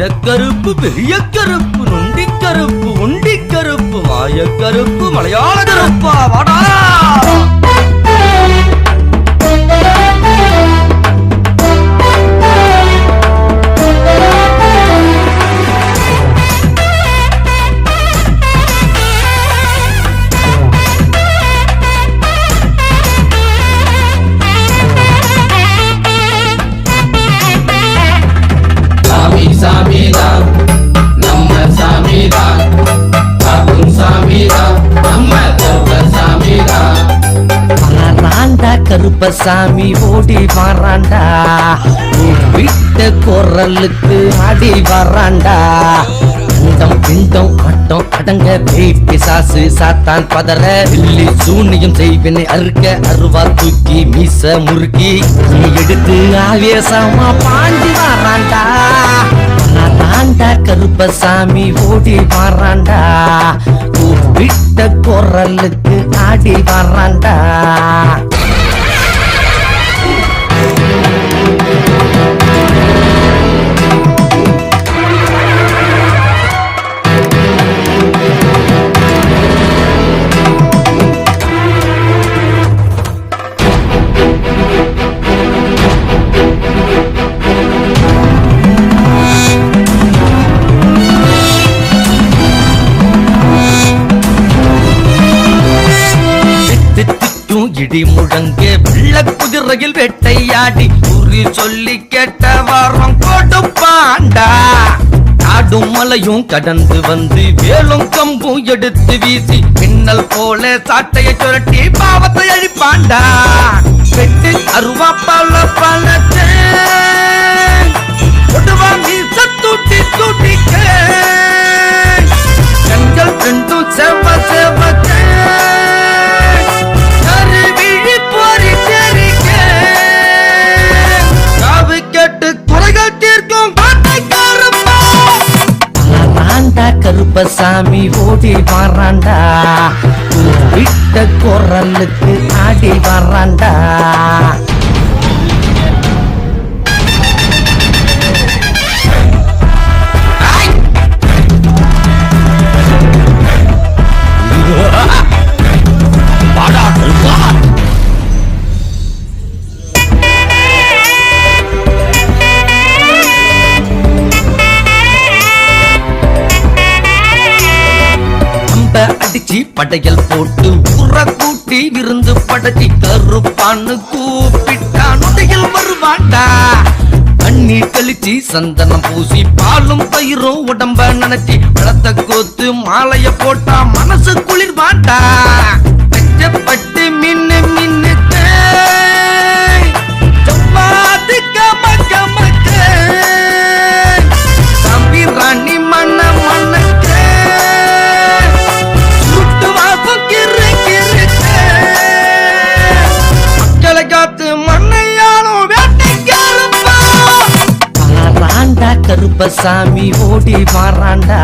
சின்ன கருப்பு பெரிய கருப்பு நொண்டி கருப்பு ஒண்டி கருப்பு மாய கருப்பு மலையாள கருப்பா வாடா! குப்பசாமி ஓடி வராண்டா. விட்ட குரலுக்கு ஆடி வராண்டா. அண்டம் பிண்டம் ஆட்டம் அடங்க பேய் சாசு சாத்தான் பதற வில்லி சூனியம் செய்வினை அறுக்க அருவா தூக்கி மீச முறுக்கி நீ எடுத்து ஆவேசமா பாண்டி வராண்டா. வராண்டா கருப்பசாமி ஓடி வராண்டா. விட்ட குரலுக்கு ஆடி வராண்டா. இடி முழங்கே வெள்ள குதிரையில் வெட்டையாடி. குறி சொல்லி கேட்ட வாரம் கொடுப்பாண்டா காடும் மலையும் கடந்து வந்து வேலும் கம்பும் எடுத்து வீசி. மின்னல் போல சாட்டையை சுரட்டி பாவத்தை அழிப்பாண்டா. வெட்டு அருவா பல பல கருப்பசாமி ஓடி வராண்டா? விட்ட குரலுக்கு ஆடி வராண்டா? அடிச்சு படையல் போட்டு உற கூட்டி விருந்து படைச்சி கருப்பான்னு கூப்பிட்டான். நொடையில் வருவாண்டா? தண்ணி கழிச்சு சந்தனம் பூசி பாலும் பயிரும் உடம்ப நினைச்சி பழத்தை கோத்து மாலைய போட்டா மனசு சாமி கருப்பசாமி ஓடி வராண்டா